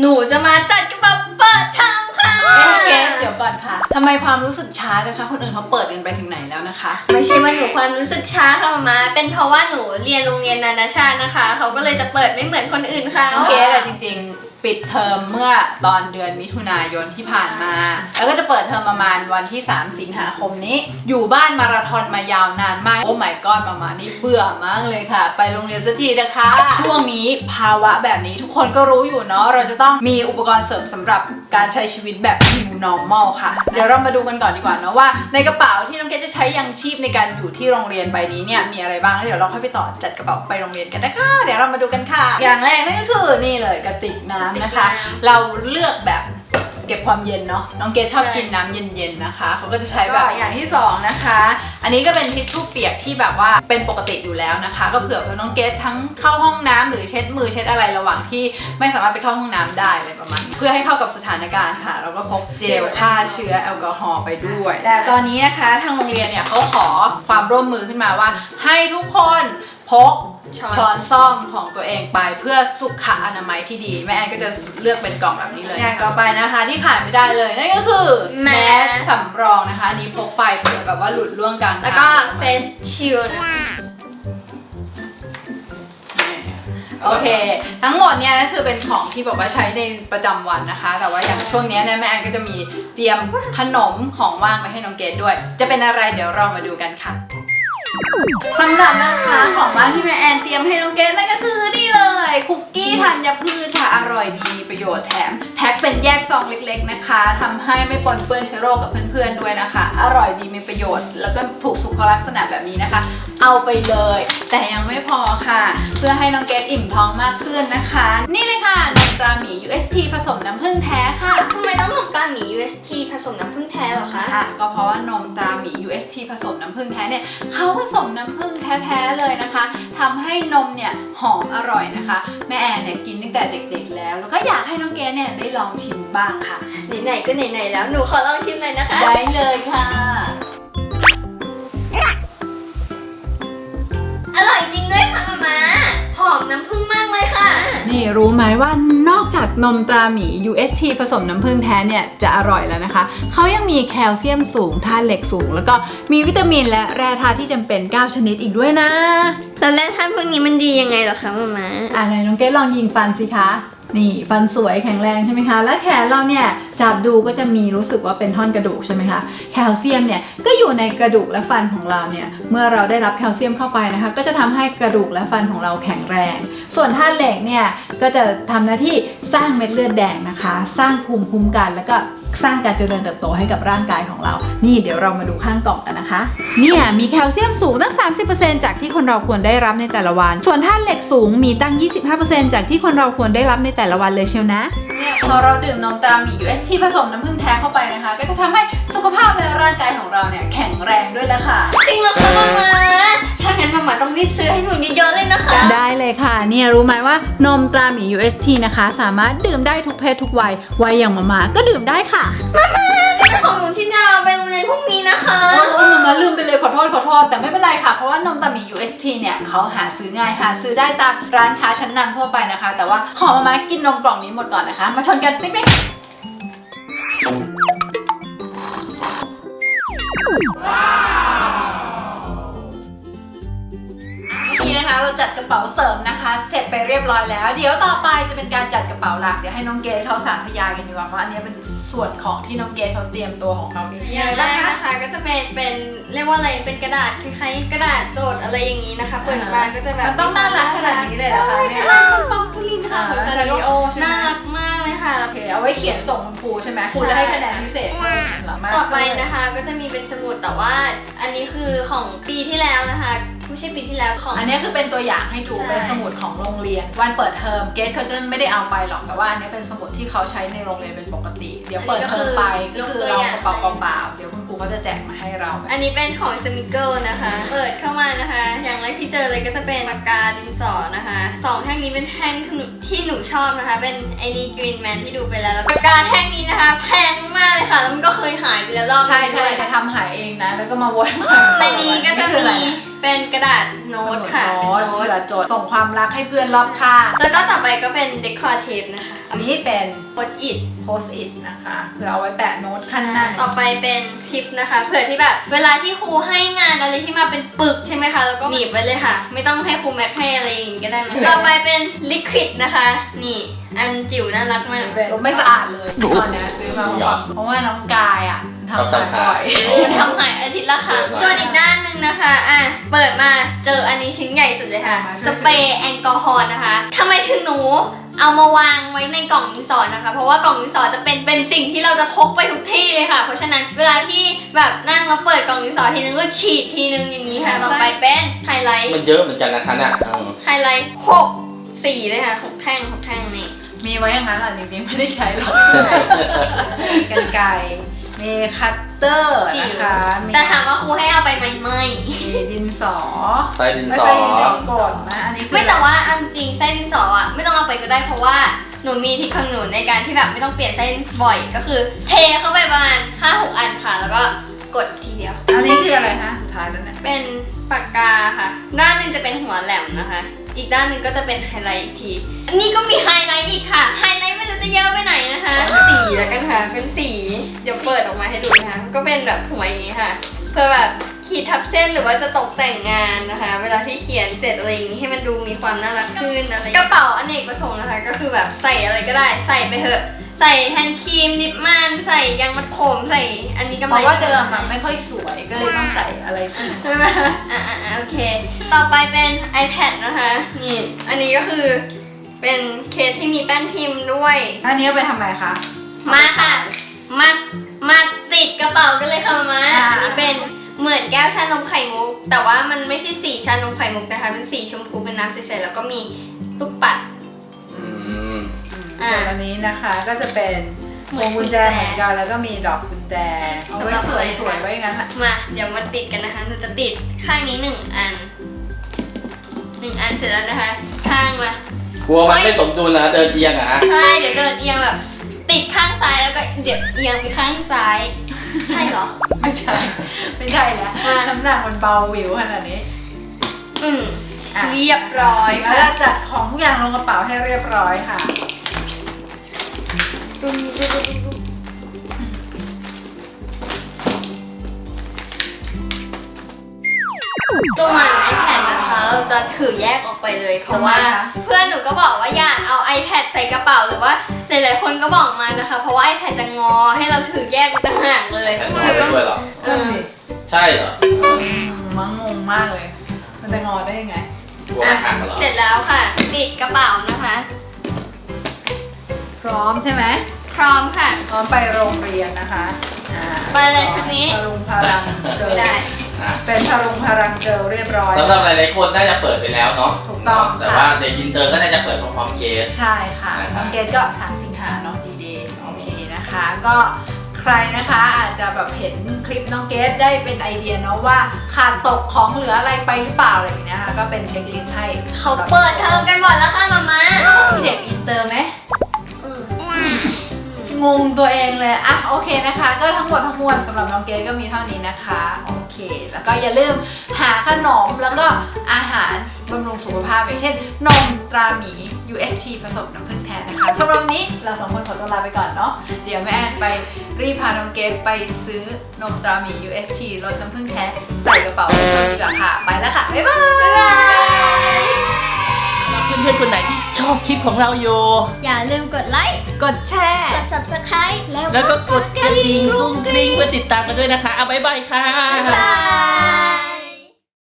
หนูจะมาจัดกระเป๋าเปิดเทอมค่ะเอ๊ะเกสเดี๋ยวก่อนค่ะทำไมความรู้สึกช้าจังคะ คนอื่นเขาเปิดกันไปถึงไหนแล้วนะคะ ไม่ใช่ว่าหนูความรู้สึกช้าค่ะมามาเป็นเพราะว่าหนูเรียนโรงเรียนนานาชาตินะคะ เขาก็เลยจะเปิดไม่เหมือนคนอื่นเขา น้องเกสอะจริงๆปิดเทอมเมื่อตอนเดือนมิถุนายนที่ผ่านมา แล้วก็จะเปิดเทอมประมาณวันที่ 3 สิงหาคมนี้ อยู่บ้านมาราธอนมายาวนานมาก โอ้ my god มามาณนี่เบื่อมากเลยค่ะ ไปโรงเรียนสักทีนะคะ ช่วงนี้ภาวะแบบนี้ทุกคนก็รู้อยู่เนาะ เราจะต้องมีอุปกรณ์เสริมสำหรับการใช้ชีวิตแบบ new normal ค่ะ เดี๋ยวเรามาดูกันก่อนดีกว่านะว่า ในกระเป๋าที่น้องเกดจะใช้ยังชีพในการอยู่ที่โรงเรียนใบนี้เนี่ยมีอะไรบ้าง เดี๋ยวเราค่อยไปต่อจัดกระเป๋าไปโรงเรียนกันนะคะ เดี๋ยวเรามาดูกันค่ะ อย่างแรกนั่นก็คือนี่เลยกระติกน้ำนะคะเราเลือกแบบเก็บความเย็นเนาะน้องเกดชอบกินน้ำเย็นๆนะคะ เขาก็จะใช้แบบอย่างที่สองนะคะ อันนี้ก็เป็นทิชชู่เปียกที่แบบว่าเป็นปกติอยู่แล้วนะคะ ก็เผื่อว่าน้องเกดทั้งเข้าห้องน้ำหรือเช็ดมือเช็ดอะไรระหว่างที่ไม่สามารถไปเข้าห้องน้ำได้อะไรประมาณนี้เพื่อให้เข้ากับสถานการณ์ค่ะ เราก็พกเจลฆ่าเชื้อแอลกอฮอล์ไปด้วย แต่ตอนนี้นะคะทางโรงเรียนเนี่ยเขาขอความร่วมมือขึ้นมาว่า ให้ทุกคนพก ช้อนช้อนซ่อมของตัวเองไปเพื่อสุขอนามัยที่ดี แม่แอนก็จะเลือกเป็นกล่องแบบนี้เลยอย่างต่อไปนะคะ ที่ขาดไม่ได้เลยนั่นก็คือแมแมสสสำรองนะคะอันนี้พกไปเผื่อแบบว่าหลุดร่วงกลางทางแล้วก็เฟสชิลนะคะโอเค ทั้งหมดเนี่ยก็คือเป็นของที่แบบว่าใช้ในประจำวันนะคะ แต่ว่าอย่างช่วงเนี้ยเนี่ยแม่แอนก็จะมีเตรียมขนมของว่างไปให้น้องเกดด้วย จะเป็นอะไรเดี๋ยวเรามาดูกันค่ะ สำหรับนะคะของว่างที่แม่แอนเตรียมให้น้องเกดนั่นก็คือนี่เลย คุกกี้ธัญพืช อร่อยดีมีประโยชน์แถมแพ็คเป็นแยกซองเล็กๆนะคะทำให้ไม่ปนเปื้อนเชื้อโรคกับเพื่อนๆด้วยนะคะ อร่อยดีมีประโยชน์ แล้วก็ถูกสุขลักษณะแบบนี้นะคะ เอาไปเลย แต่ยังไม่พอค่ะ เพื่อให้น้องเกดอิ่มท้องมากขึ้นนะคะ นี่เลยค่ะนมตราหมี UST ผสมน้ำผึ้งแท้ค่ะทำไมต้องนมตาหมี UST ผสมน้ำผึ้งแท้เหรอคะค่ะก็เพราะว่านมตราหมี UST ผสมน้ำผึ้งแท้เนี่ยเขาผสมน้ำผึ้งแท้ๆเลยนะคะทำให้นมเนี่ยหอมอร่อยนะคะ แม่แอนเนี่ยกินตั้งแต่เด็กๆแล้ว แล้วก็อยากให้น้องเกดเนี่ยได้ลองชิมบ้างค่ะ ไหนๆก็ไหนๆแล้วหนูขอลองชิมเลยนะคะ ได้เลยค่ะ อมน้ำผึ้งมากเลยค่ะ นี่รู้ไหมว่านอกจากนมตราหมี UST ผสมน้ำผึ้งแท้เนี่ยจะอร่อยแล้วนะคะ เขายังมีแคลเซียมสูงธาตุเหล็กสูง แล้วก็มีวิตามินและแร่ธาตุที่จำเป็น 9 ชนิดอีกด้วยนะตอนแรกท่านพวกนี้มันดียังไงเหรอคะมามาอะไหนน้องเกดลองยิงฟันสิคะ นี่ฟันสวยแข็งแรงใช่ไหมคะ และแขนเราเนี่ยจับดูก็จะมีรู้สึกว่าเป็นท่อนกระดูกใช่ไหมคะแคลเซียมเนี่ยก็อยู่ในกระดูกและฟันของเราเนี่ยเมื่อเราได้รับแคลเซียมเข้าไปนะคะ ก็จะทำให้กระดูกและฟันของเราแข็งแรง ส่วนธาตุเหล็กเนี่ยก็จะทำหน้าที่สร้างเม็ดเลือดแดงนะคะ สร้างภูมิคุ้มกันแล้วก็ สร้างการเจริญเติบโตให้กับร่างกายของเรา นี่เดี๋ยวเรามาดูข้างกล่องกันนะคะ เนี่ยมีแคลเซียมสูงตั้ง 30%จากที่คนเราควรได้รับในแต่ละวัน ส่วนธาตุเหล็กสูงมีตั้ง 25%จากที่คนเราควรได้รับในแต่ละวันเลยเชียวนะ เนี่ยพอเราดื่มนมตราหมี UST ผสมน้ำผึ้งแท้เข้าไปนะคะ ก็จะทำให้สุขภาพในร่างกายของเราเนี่ยแข็งแรงด้วยละค่ะ จริงเหรอคะมามาถ้างั้นมามา ต้องรีบซื้อให้หนูเยอะๆเลยนะคะ ได้เลยค่ะ เนี่ยรู้ไหมว่านมตราหมี UST นะคะ สามารถดื่มได้ทุกเพศทุกวัย วัยอย่างมามาก็ดื่มได้ค่ะนี่ของหนูที่จะเอาไปโรงเรียนพรุ่งนี้นะคะโอ้โหมาลืมไปเลยขอโทษขอโทษ แต่ไม่เป็นไรค่ะ เพราะว่านมตราหมี UST เนี่ยเขาหาซื้อง่ายหาซื้อได้ตามร้านค้าชั้นนำทั่วไปนะคะ แต่ว่าขอมามากินนมกล่องนี้หมดก่อนนะคะ มาชนกันปิ๊กปิ๊ กระเป๋าเสริมนะคะ เสร็จไปเรียบร้อยแล้ว เดี๋ยวต่อไปจะเป็นการจัดกระเป๋าหลัก เดี๋ยวให้น้องเกดเขาสาธยายกันดีกว่าเพราะอันนี้เป็นส่วนของที่น้องเกดเขาเตรียมตัวของเขาเองอย่างแรกนะคะก็จะเป็นเป็นเรียกว่าอะไรเป็นกระดาษคล้ายๆกระดาษโจทย์อะไรอย่างนี้นะคะ เปิดมาก็จะแบบมันต้องน่ารักขนาดนี้เลยเหรอคะเนี่ยใช่ปองปุลินค่ะอ่าหัวใจซาริโอใช่ไหมน่ารักมากเลยค่ะโอเคเอาไว้เขียนส่งคุณครูใช่ไหมครูจะให้คะแนนพิเศษเหรอมากต่อไปนะคะก็จะมีเป็นสมุดแต่ว่า อันนี้คือของปีที่แล้วนะคะ ไม่ใช่ปีที่แล้วของ อันนี้คือเป็นตัวอย่างให้ดู ใช่ เป็นสมุดของโรงเรียน วันเปิดเทอมเกสเขาจะไม่ได้เอาไปหรอก แต่ว่าอันนี้เป็นสมุดที่เขาใช้ในโรงเรียนเป็นปกติ เดี๋ยวเปิดเทอมไปก็คือเรากระเป๋าเปล่าๆเดี๋ยวคุณครูเขาจะแจกมาให้เรา อันนี้เป็นของสมิเกิลนะคะ เปิดเข้ามานะคะ อย่างแรกที่เจอเลยก็จะเป็นปากกาดินสอนะคะสองแท่งนี้เป็นแท่งที่หนูที่หนูชอบนะคะ เป็นไอ้นี่กรีนแมนที่ดูไปแล้วแล้วปากกาแท่งนี้นะคะ แพงมากเลยค่ะ แล้วมันก็เคยหายไปแล้วรอบนึใช่งใช่ด้วย ใช่ ทำหายเองนะ แล้วก็มาวนในนี้ก็จะนี่คืออไรมีนะเป็นกระดาษโน้ตค่ะโน้ตเป็นโน้ตเผื่อจดส่งความรักให้เพื่อนรอบข้าง แล้วก็ต่อไปก็เป็นเดคอร์เทปนะคะ อันนี้เป็นโพสอิดโพสต์อิทนะคะเผื่อเอาไว้แปะโน้ตขั้นหน้าต่อไปเป็นคลิปนะคะเผื่อที่แบบเวลาที่ครูให้งานอะไรที่มาเป็นปึกใช่ไหมคะแล้วก็หนีบไว้เลยค่ะ ไม่ต้องให้ครูแม็กให้อะไรอย่างงี้ก็ได้มั้งต่อไปเป็นลิควิดนะคะ นี่อันจิ๋วน่ารักมากเป็นไม่สะอาดเลยตอนเนี้ยซื้อมาเพราะว่าเพราะว่าน้องกายอะ ทำชอบหายทำหายบ่อยมันทำหายอาทิตย์ละครั้งเยอะมากส่วนอีกด้านหนึ่งนะคะ อะ เปิดมาเจออันนี้ชิ้นใหญ่สุดเลยค่ะ สเปรย์แอลกอฮอล์นะคะทำไมถึงหนูเอามาวางไว้ในกล่องดินสอนะคะ เพราะว่ากล่องดินสอจะเป็นเป็นสิ่งที่เราจะพกไปทุกที่เลยค่ะ เพราะฉะนั้นเวลาที่แบบนั่งแล้วเปิดกล่องดินสอทีนึงก็ฉีดทีนึงอย่างนี้ค่ะ ต่อไปเป็นไฮไลท์ มันเยอะเหมือนกันนะคะเนี่ยอืมไฮไลท์หกสีเลยค่ะหกแท่งหกแท่งนี่ มีไว้อย่างนั้นแหละจริงๆไม่ได้ใช้หรอกกันไกร มีคัตเตอร์จิ๋วนะคะมีแต่ถามว่าครูให้เอาไปไหมไม่ มีดินสอใส่ดินไม่สอ ใช่ดินสอกดนะอันนี้คือไม่แต่ว่าอันจริงไส้ดินสออะไม่ต้องเอาไปก็ได้เพราะว่าหนูมีทริคของหนูในการที่แบบไม่ต้องเปลี่ยนไส้บ่อยก็คือเทเข้าไปประมาณ5-6อันค่ะ แล้วก็กดทีเดียว อันนี้คืออะไรฮะสุดท้ายแล้วเนี่ยเป็นปากกาค่ะ ด้านหนึ่งจะเป็นหัวแหลมนะคะ อีกด้านหนึ่งก็จะเป็นไฮไลท์อีกที อันนี้ก็มีไฮไลท์อีกค่ะ ไฮไลท์ไม่รู้จะเยอะไปไหนนะคะสีแล้วกันค่ะ เป็นสี เดี๋ยวเปิดออกมาให้ดูนะคะ ก็เป็นแบบหัวอย่างนี้ค่ะ เพื่อแบบขีดทับเส้นหรือว่าจะตกแต่งงานนะคะ เวลาที่เขียนเสร็จอะไรอย่างนี้ให้มันดูมีความน่ารักขึ้นอะไรกระเป๋าอเนกประสงค์นะคะ ก็คือแบบใส่อะไรก็ได้ใส่ไปเถอะ ใส่แฮนด์ครีมนิปมันใส่ยางมัดผมใส่อันนี้ก็เพราะว่าเดิมมันไม่ค่อยสวยก็เลยต้องใส่อะไรที่ ใช่ไหมอ่าอ่าโอเค ต่อไปเป็น iPad นะคะ นี่ อันนี้ก็คือเป็นเคสที่มีแป้นพิมพ์ด้วย อันนี้เอาไปทำไมคะ มาค่ะ มา มาติดกระเป๋ากันเลยค่ะมาอ่า อันนี้เป็นเหมือนแก้วชานมไข่มุก แต่ว่ามันไม่ใช่สีชานมไข่มุกนะคะ เป็นสีชมพูเป็นน้ำใสๆแล้วก็มีลูกปัด อืมอ่าส่วนอันนี้นะคะก็จะเป็นพวงกุญแจเหมือนกันแล้วก็มีดอกกุญแจเอาไว้สวยๆไว้อย่างนั้นแหละมา เดี๋ยวมาติดกันนะคะหนูจะติดข้างนี้หนึ่งอันหนึ่งอันเสร็จแล้วนะคะ ข้างมา กลัวมันไม่สมดุลนะเดินเอียงอะฮะใช่เดี๋ยวเดินเอียงแบบติ ดข้างซ้ายแล้วก็เดี๋ยวเอียงไปข้างซ้าย ใช่เหรอ ไม่ใช่ ไม่ใช่แล้วอ่าน้ำหนักมันเบาวิวขนาดนี้อืมอะเรียบร้อยแล้วค่ะก็จัดของทุกอย่างลงกระเป๋าให้เรียบร้อยค่ะตัวมัน iPad นะคะ เราจะถือแยกออกไปเลย เพราะว่าทำไมคะ เพื่อนหนู ใส่กระเป๋าหรือว่าหลายๆคนก็บอกมานะคะ เพราะว่า iPad จะงอให้เราถือแยกไปต่างหากเลยแผ่นน้อยไปด้วยเหรอ เออ ใช่เหรอมังงงมากเลย มันจะงอได้ยังไง กลัวมันหักเหรอ เสร็จแล้วค่ะติดกระเป๋านะคะ พร้อมใช่ไหม พร้อมค่ะ พร้อมไปโรงเรียนนะคะอ่าไปเลยชุดนี้พรุงพลังเกิไม่ลได้ อะเป็นพรุงพลังเกิลเรียบร้อย สำหรับหลายๆคนน่าจะเปิดไปแล้วเนาะถูกต้องแต่ว่าเด็กอินเตอร์ก็น่าจะเปิดพร้อมๆเกส ใช่ค่ะนะครับน้องเกดก็สามสิงหาเนาะดีเดย์โอเคนะคะ ก็ใครนะคะอาจจะแบบเห็นคลิปน้องเกดได้เป็นไอเดียเนาะว่าขาดตกของเหลืออะไรไปหรือเปล่าอะไรอย่างเงี้ยนะคะก็เป็นเช็คลิสต์ให้เขาเปิดเทอมกันหมดแล้วค่ะมาม่าเด็กอินเตอร์ไหมอืม งงตัวเองเลย อะโอเคนะคะ ก็ทั้งหมดทั้งมวลสำหรับน้องเกดก็มีเท่านี้นะคะ โอเค แล้วก็อย่าลืมหาขนมแล้วก็อาหารบำรุงสุขภาพอย่างเช่น นมตราหมี UST ผสมน้ำผึ้งแทนนะคะสำหรับนี้เราสองคนขอตัวลาไปก่อนเนาะ เดี๋ยวแม่แอนไปรีบพาน้องเกดไปซื้อนมตราหมี UST รสน้ำผึ้งแท้ใส่กระเป๋าไปดีกว่าค่ะ ไปแล้วค่ะ บ๊ายบาย พื่อนๆคนไหนที่ชอบคลิปของเราอยู่ อย่าลืมกดไลค์กดแชร์ กด subscribe แล้วแล้วก็กดกระดิ่งกรุ้งกริ้งเพื่อติดตามกันด้วยนะคะ เอาบ๊ายบายค่ะ บ๊ายบาย